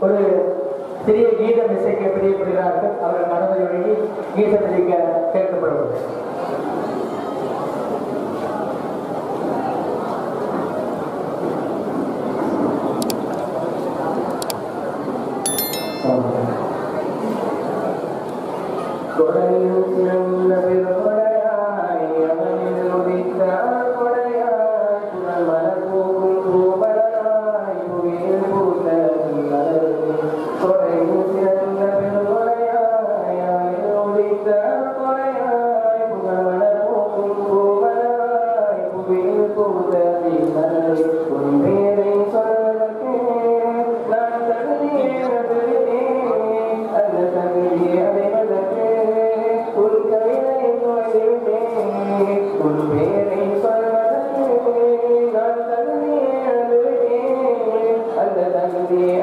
ஒரு சிறிய கீதம் இசைக்க பிரியப்படுகிறார்கள். அவர்கள் மனதை ஒழுங்கி கீதம் இசைக்க கேட்கப்படுவது দিয়ে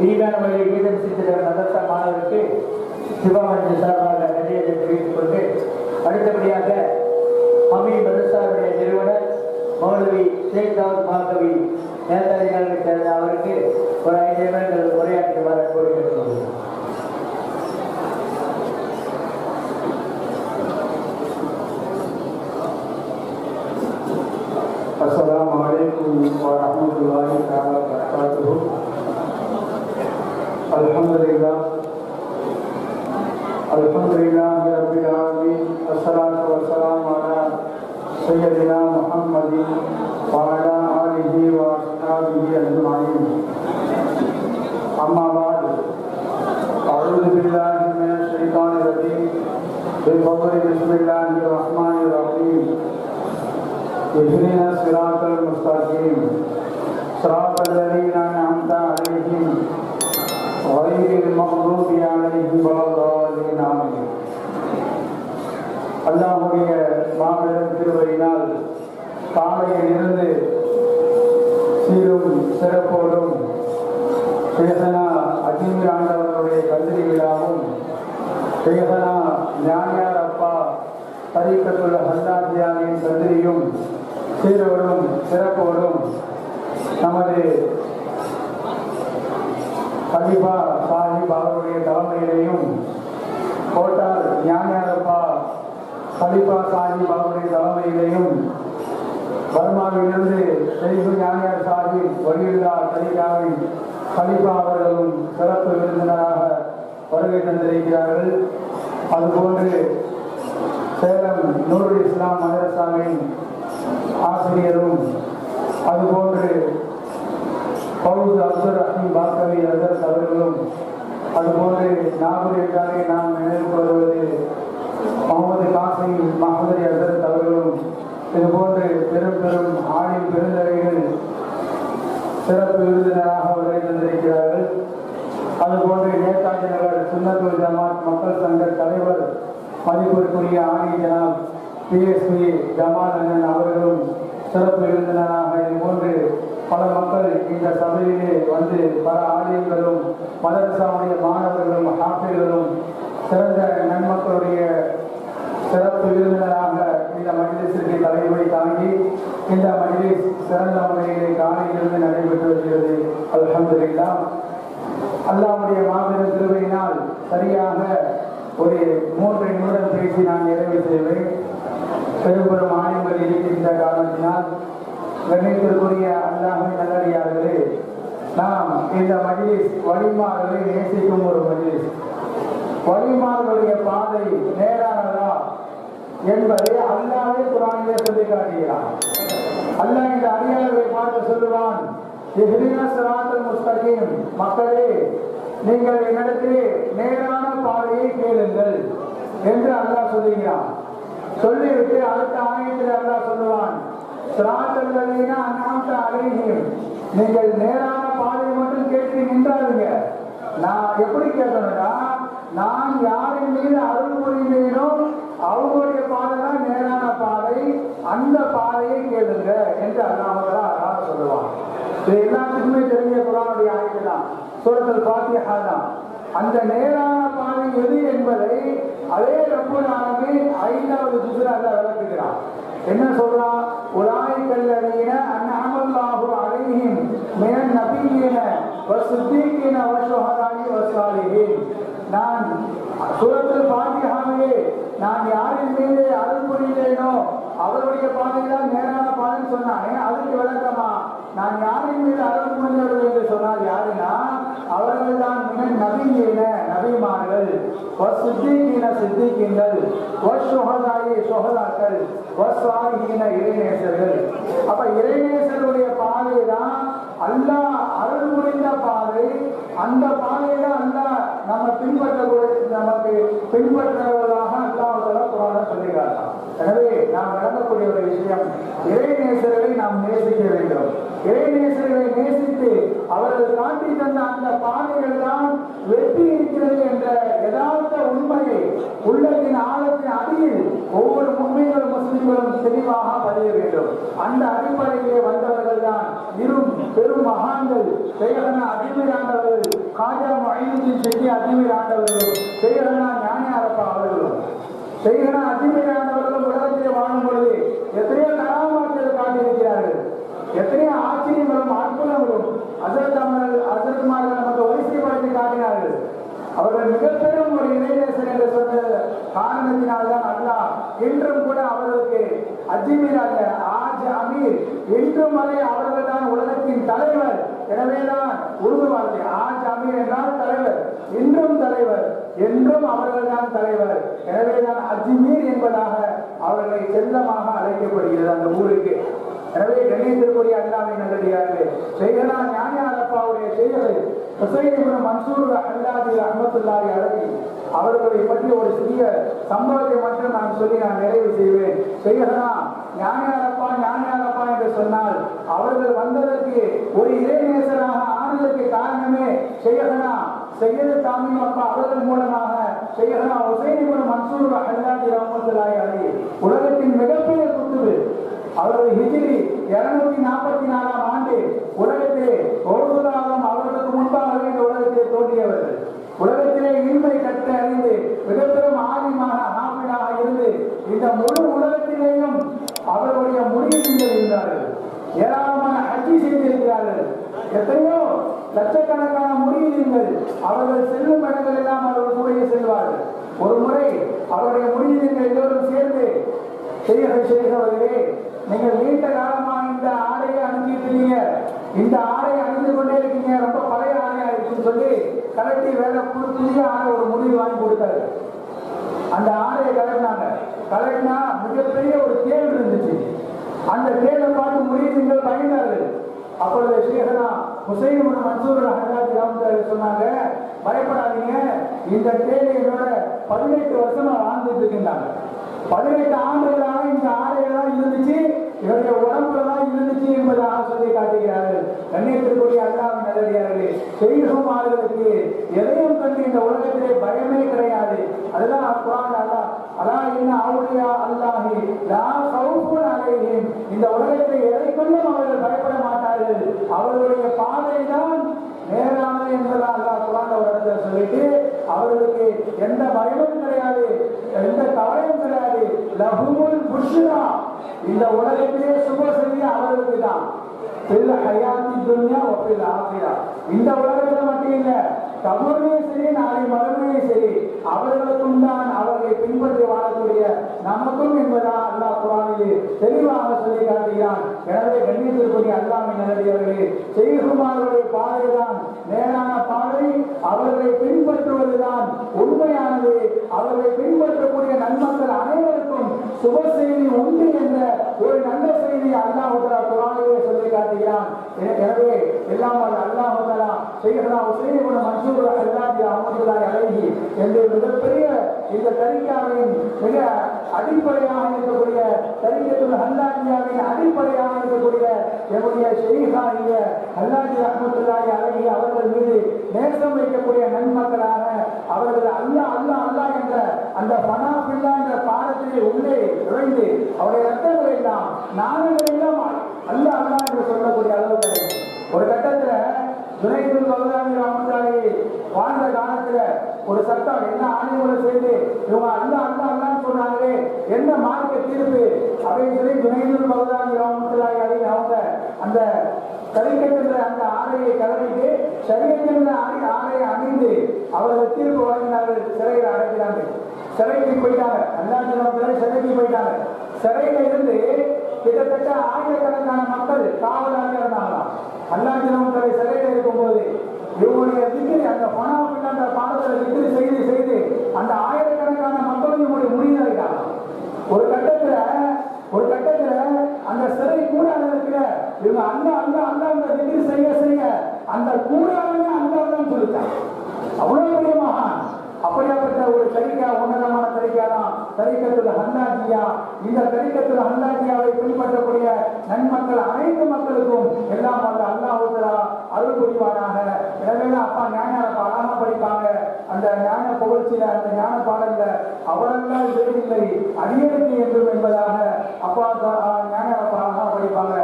இனிதானமலை கீதம் சித்திர மதத்த மாணவருக்கு சிவமஞ்சி சார்பாக நன்றியை தெரிவித்துக் கொண்டு அடுத்தபடியாக அமி மதசாருடைய நிறுவனர் மௌலவி சேதாவ் மாகவி நேதாஜி அவருக்கு ஒரு ஐந்து நிமிடங்கள் வர கோருகின்றோம் لله الحمد لله رب العالمين الصلاة والسلام على سيدنا محمد وعلى آله وأصحابه أجمعين. أما بعد أعوذ بالله من الشيطان الرجيم. بفضل بسم الله الرحمن الرحيم. اهدنا الصراط المستقيم. صراط الذين أنعمت عليهم غير المغضوب عليهم ولا الضالين آمين அல்லாஹுடைய மாபெரும் திருவையினால் காலையில் இருந்து சீரும் சிறப்போடும் சேகனா அஜீமர் ஆண்டவர்களுடைய கல்வி விழாவும் சேகனா ஞானியார் அப்பா தரிக்கத்துள்ள ஹந்தாத்தியானின் கதிரியும் சீரோடும் சிறப்போடும் நமது கலிபா சாஹிப் அவருடைய தலைமையிலையும் கோட்டார் ஞானியாரப்பா கலிபா சாஹிப் அவருடைய தலைமையிலையும் பர்மாவிலிருந்து செய்கு ஞானியார் சாஹிப் வலியுல்லா தரிகாவின் கலிபா அவர்களும் சிறப்பு விருந்தினராக வருகை தந்திருக்கிறார்கள். அதுபோன்று சேலம் நூறு இஸ்லாம் மதரசாவின் ஆசிரியரும் அதுபோன்று பவுஸ் அப்துல் ரஹீம் பாக்கவி அசரத் அவர்களும் அதுபோன்று நாகூரிற்காக நாம் நினைவு வருவது முகமது காசிம் மஹமதி அசரத் அவர்களும் இதுபோன்று பெரும் பெரும் ஆணின் பெருந்தரைகள் சிறப்பு விருந்தினராக வருகை தந்திருக்கிறார்கள் அதுபோன்று நேதாஜி நகர் சுன்னத்துல் ஜமாத் மக்கள் சங்க தலைவர் மதிப்பிற்குரிய ஆணி ஜனாப் பிஎஸ்பி ஜமால் அண்ணன் அவர்களும் சிறப்பு விருந்தினராக இதுபோன்று பல மக்கள் இந்த சபையிலே வந்து பல ஆலயங்களும் மதரசாவுடைய மாணவர்களும் ஹாஃபிர்களும் சிறந்த நன்மக்களுடைய சிறப்பு விருந்தினராக இந்த மஜ்லிஸிற்கு தலைமை தாங்கி இந்த மஜ்லிஸ் சிறந்த முறையிலே காலையிலிருந்து நடைபெற்று வருகிறது. அல்ஹம்துலில்லாஹ் அல்லாவுடைய மாபெரும் திருவையினால் சரியாக ஒரு மூன்று நிமிடம் பேசி நான் நிறைவு செய்வேன். பெரும்பெரும் பெரும் இருக்கின்ற காரணத்தினால் கணித்திற்குரிய அல்லாஹின் நல்லடியார்களே நாம் இந்த மஜ்லிஸ் வழிமாறுகளை நேசிக்கும் ஒரு மஜ்லிஸ். வழிமாறுகளுடைய பாதை நேரானதா என்பதை அல்லாவே குரானிலே சொல்லி காட்டுகிறான் அல்லா இந்த அடியாளர்களை பார்த்து சொல்லுவான் முஸ்தகீம். மக்களே நீங்கள் என்னிடத்திலே நேரான பாதையை கேளுங்கள் என்று அல்லாஹ் சொல்லுகிறான். சொல்லிவிட்டு அடுத்த ஆணையத்தில் அல்லாஹ் சொல்லுவான் சிராத்தல் நீங்கள் நேரான பாதையை மட்டும் கேட்டு நின்றாருங்க. நான் எப்படி கேட்கணும்னா நான் யாரின் மீது அருள் புரிந்தேனோ அவங்களுடைய பாதை தான் நேரான பாதை அந்த பாதையை கேளுங்க என்று அல்லாமலா அல்லாஹ் சொல்லுவான் இது எல்லாத்துக்குமே தெரிஞ்ச குரானுடைய ஆய்வு தான் சூரத்தில் பாத்தியா தான் அந்த நேரான அதே ரப்பல் ஆலமீன் ஐந்தாவது சுசுராக விளக்குகிறான் என்ன சொல்றான் உலாய் கல்லறியின அந்நமல்லாஹு அலைஹிம் மினன் நபியின வசுத்தீக்கின வசுஹதானி வசாலிஹின் நான் சூரத்தில் பாத்தியாவிலே நான் யாரின் மீது அருள் புரியலேனோ அவருடைய பாதை தான் நேரான பாதைன்னு சொன்னானே. அதுக்கு விளக்கமா? நான் யாரின் மீது அருள் புரிந்தவர்கள் என்று சொன்னால் யாருன்னா அவர்கள் தான் மிக நபியின நபிமார்கள். சித்திகின சித்திகிங்கள் சுகதாயி சுகதாக்கள். வஸ்வாகின இறைநேசர்கள். அப்ப இறைநேசருடைய பாதை தான் அல்லாஹ் அருள் புரிந்த பாதை. அந்த பாதையில அல்லாஹ் நம்ம பின்பற்றக்கூடிய நமக்கு பின்பற்றுவதாக அல்லாஹ் குரான சொல்லுகிறார் எனவே நாம் விளங்கக்கூடிய ஒரு விஷயம் இறை நேசர்களை நாம் நேசிக்க வேண்டும். இறை நேசர்களை நேசித்து அவர்கள் காட்டி தந்த அந்த பாதைகள் தான் வெற்றி இருக்கிறது என்ற யதார்த்த உண்மையை உள்ளத்தின் ஆழத்தின் அடியில் ஒவ்வொரு உண்மைகளும் முஸ்லிம்களும் தெளிவாக பதிய வேண்டும். அந்த அடிப்படையிலே வந்தவர்கள் தான் இரு பெரும் மகான்கள். பெயரன அடிமை ஆண்டவர்கள். காஜா மொழியின் செட்டி அடிமை ஆண்டவர்கள். பெயரனா ஞானியாரப்பா அவர்களும் செய்கிற ஆண்டவர்களும் உலகத்திலே வாழும் பொழுது எத்தனையோ கராமாக்கள் காட்டியிருக்கிறார்கள். எத்தனையோ ஆச்சரியங்களும் அற்புதங்களும் அசரத் அமர்கள் அசரத்மார்கள் நமக்கு வரிசைப்படுத்தி காட்டினார்கள். அவர்கள் மிகப்பெரும் ஒரு இணையேசன் என்று சொன்ன காரணத்தினால்தான் அல்லாஹ் இன்றும் கூட அவர்களுக்கு அஜ்மீராக ஆஜ் அமீர். இன்றும் வரை அவர்கள் தான் உலகத்தின் தலைவர். எனவேதான் உருது வார்த்தை ஆஜ் அமீர் என்றால் தலைவர். இன்றும் தலைவர். என்றும் அவர்கள் தான் தலைவர். எனவேதான் அஜ்மீர் என்பதாக அவர்களை செல்லமாக அழைக்கப்படுகிறது அந்த ஊருக்கு. எனவே கணேசருக்கு கண்ணியத்திற்குரிய அல்லாமை நல்லடியார்களே செய்கனா ஞானியாரப்பாவுடைய செய்களை ஹுசைனிபுரம் மன்சூர் அல்லாதி அஹமத்துல்லாஹி அழகி அவர்களை பற்றி ஒரு சிறிய சம்பவத்தை மட்டும் நான் சொல்லி நான் நிறைவு செய்வேன். செய்கனா ஞானியாரப்பா சொன்னால் அவர்கள் வந்ததற்கு ஒரு இறைநேசராக ஆனதற்கு காரணமே செய்யகனா செய்யது தாமியும் அப்பா அவர்கள் மூலமாக செய்யகனா ஹுசைனிபுரம் மன்சூர் அல்லாதி ராமத்துலாய் அலி உலகத்தின் மிகப்பெரிய குத்துவு அவரது ஹிஜிரி இருநூத்தி நாற்பத்தி நாலாம் ஆண்டு உலகத்திலே ஒவ்வொருவராலும் அவர்களுக்கு முன்பாகவே இந்த உலகத்திலே தோன்றியவர்கள் உலகத்திலே இன்மை கற்ற அறிந்து மிகப்பெரும் ஆதிமாக ஹாஃபிடாக இருந்து இந்த முழு அவர்கள் செல்லும் இடங்கள் எல்லாம் அவர்கள் கூட செல்வார்கள். ஒரு முறை அவருடைய முடியீர்கள் எல்லோரும் சேர்ந்து செய்யகள் செய்கிறவர்களே நீங்கள் நீண்ட காலமா இந்த ஆடையை அணிஞ்சிருக்கீங்க இந்த ஆடை அணிந்து கொண்டே இருக்கீங்க. ரொம்ப பழைய ஆடையா இருக்குன்னு சொல்லி கலட்டி வேலை புது ஆடை ஒரு முடிவு வாங்கி கொடுத்தாரு. அந்த ஆடையை கலட்டினாங்க கலட்டினா மிகப்பெரிய ஒரு தேள் இருந்துச்சு. அந்த தேலை பார்த்து முடிவுகள் பயந்தார்கள். அப்பொழுது ஸ்ரீஹனா ஹுசைன் மன்சூர் ஹஜாஜி ராமதாரி சொன்னாங்க பயப்படாதீங்க. இந்த தேவை என்னோட பதினெட்டு வருஷமா வாழ்ந்துட்டு இருக்கின்றாங்க. பதினெட்டு ஆண்டுகளாக இந்த ஆடையெல்லாம் இருந்துச்சு இவருடைய உடம்புல தான் இருந்துச்சு என்பதாக சொல்லி காட்டுகிறார்கள். கண்ணியத்திற்குரிய நல்லடியார்களே செய்கும் ஆளுகளுக்கு எதையும் கண்டு இந்த உலகத்திலே பயமே கிடையாது. அதுதான் குரான் அல்லா அதான் என்ன அவருடைய அல்லாஹி லா கவுஃபுன் அலையும் இந்த உலகத்தை எதை கொண்டும் அவர்கள் பயப்பட மாட்டார்கள். அவர்களுடைய பாதை தான் நேரானது என்பதாக அல்லா குரான் ஒரு இடத்துல சொல்லிட்டு அவர்களுக்கு எந்த பயமும் கிடையாது எந்த கவலையும் கிடையாது. லகுமுல் புஷ்ரா இந்த உலகத்திலே சுப செய்தி அவர்களுக்கு தான் பில் ஹயாத்தி துன்யா ஒப்பில் ஆசியா இந்த உலகத்துல மட்டும் இல்ல கபூர்லையும் சரி நாளை மறுமையும் சரி அவர்களுக்கும் தான் அவர்களை பின்பற்றி வாழக்கூடிய நமக்கும் என்பதா அல்லாஹ் குரானிலே தெளிவாக சொல்லி காட்டுகிறான். எனவே கண்ணியத்திற்குரிய அல்லாமை நல்லடியவர்களே செய்குமாரருடைய பாதைதான் நேரான பாதை அவர்களை பின்பற்றுவதுதான் உண்மையானது. அவர்களை பின்பற்றக்கூடிய நன்மக்கள் அனைவருக்கும் சுப செய்தி உண்டு என்ற ஒரு நல்ல செய்தி அல்லாஹ் குரானிலே சொல்லி காட்டுகிறான். எனவே எல்லாம் அல்லாஹ் தஆலா செய்யறா மன்சூர் அல்லாஹி என்று மிகப்பெரிய இந்த தரிகாவின் மிக அடிப்படையாக இருக்கக்கூடிய தரிகத்துல் ஹல்லாஜியாவின் அடிப்படையாக இருக்கக்கூடிய எம்முடைய ஷெரீஃபாகிய ஹல்லாஜி ரஹ்மத்துல்லாஹி அழகி அவர்கள் மீது நேசம் வைக்கக்கூடிய நன்மக்களாக அவர்கள் அல்லா அல்லாஹ் அல்லாஹ் என்ற அந்த பனாபில்லா என்ற பாடத்திலே உள்ளே நுழைந்து அவருடைய ரத்தங்கள் எல்லாம் நாடுகள் எல்லாம் அல்லாஹ் வாழ்ந்த காலத்துல ஒரு சட்டம் என்ன ஆணையங்களை சேர்ந்து இவங்க அல்ல அல்ல அல்லான்னு சொன்னாங்களே என்ன மார்க்க தீர்ப்பு? அப்படின்னு சொல்லி ஜுனைதுல் பகதாமி ராமதாரி அலி அவங்க அந்த கலிக்கட்டுன்ற அந்த ஆணையை கலந்துட்டு சரியத்தின் ஆடை ஆடையை அணிந்து அவர்கள் தீர்ப்பு வழங்கினார்கள். சிறையில் அடைக்கிறாங்க சிறைக்கு போயிட்டாங்க. அல்லா சிறைக்கு போயிட்டாங்க. சிறையில இருந்து கிட்டத்தட்ட ஆயிரக்கணக்கான மக்கள் காவலாக இருந்தாங்களாம் அல்லாஜிரம் தலை சிறையில் இருக்கும்போது இவங்களுடைய திகிரி அந்த பணம் அந்த பாடத்தில் செய்து செய்து அந்த ஆயிரக்கணக்கான மக்களையும் இவங்களுடைய முடிந்தாயிட்டாங்க ஒரு கட்டத்துல ஒரு கட்டத்துல அந்த சிறை கூடாது இருக்கிற இவங்க அந்த அந்த அந்த அந்த திகிரி செய்ய செய்ய அந்த கூடாதுன்னு அந்த தான் சொல்லிட்டாங்க அவ்வளவு பெரிய மகான். அப்படியாப்பட்ட ஒரு தரிக்கா உன்னதமான தரிக்கா தான் தரிக்கத்துல ஹன்னாஜியா இந்த தரிக்கத்துல ஹன்னாஜியாவை பின்பற்றக்கூடிய நன்மக்கள் அனைத்து மக்களுக்கும் எல்லாம் வல்ல அல்லாஹுத்தரா அருள் புரிவானாக எனவே அப்பா ஞான அழகா அந்த ஞான புகழ்ச்சியில அந்த ஞான பாடல்ல அவரெல்லாம் வேறில்லை அடியெடுத்து என்றும் என்பதாக அப்பா ஞான அழகா படிப்பாங்க.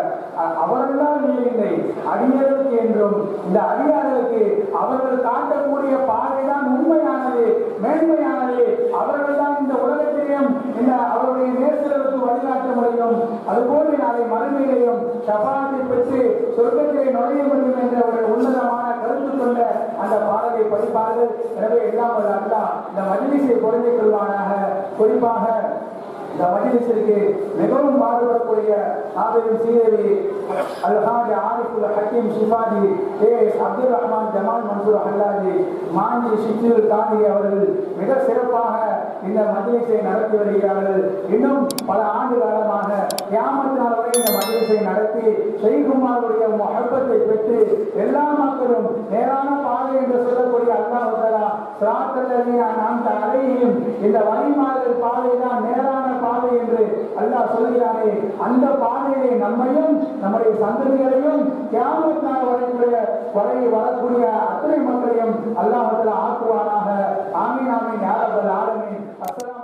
அவரெல்லாம் இல்லை அடியர்களுக்கு என்றும் இந்த அடியார்களுக்கு அவர்கள் காட்டக்கூடிய பாதைதான் உண்மையானது மேன்மையானது. அவர்கள் தான் இந்த உலகத்திலேயும் இந்த அவருடைய நேசர்களுக்கு வழிகாட்ட முடியும். அதுபோன்று நாளை மறுமையிலையும் சபாத்தை பெற்று சொர்க்கத்திலே நுழைய முடியும் என்ற ஒரு உன்னதமான கொண்ட அந்த பாடலை படிப்பார்கள். எனவே எல்லாம் அல்லா இந்த மஜிலிசை குழந்தை கொள்வானாக. குறிப்பாக இந்த மஜிலிஸிற்கு மிகவும் பாடுபடக்கூடிய ஆபரின் சீதேவி அல்ஹாஜ் ஆரிஃபுல் ஹக்கீம் ஷிஃபாஜி ஏ எஸ் அப்துல் ரஹ்மான் ஜமால் மன்சூர் அல்லாஜி மாஞ்சி ஷிஃபியுல் காந்தி அவர்கள் மிக சிறப்பாக இந்த மஜிலிஸை நடத்தி வருகிறார்கள். இன்னும் பல ஆண்டு காலமாக கியாமத் வரை இந்த மஜிலிஸை நடத்தி ஷெய்குமாருடைய மொஹப்பத்தை பெற்று எல்லா மக்களும் நேரான பாதை என்று சொல்லக்கூடிய அல்லாஹ் தலா சிராத்தல்லி நாம் அலையும் இந்த வழிமாறல் பாதை தான் நேரான பாதை என்று அல்லாஹ் சொல்கிறானே. அந்த பாதையிலே நம்மையும் நம்முடைய சந்ததிகளையும் கியாமத் வரக்கூடிய வரை வரக்கூடிய அத்தனை மக்களையும் அல்லாஹத்தில் ஆக்குவானாக. ஆமீன் ஆமீன் யாரபல் ஆளுமே அஸ்ஸலாமு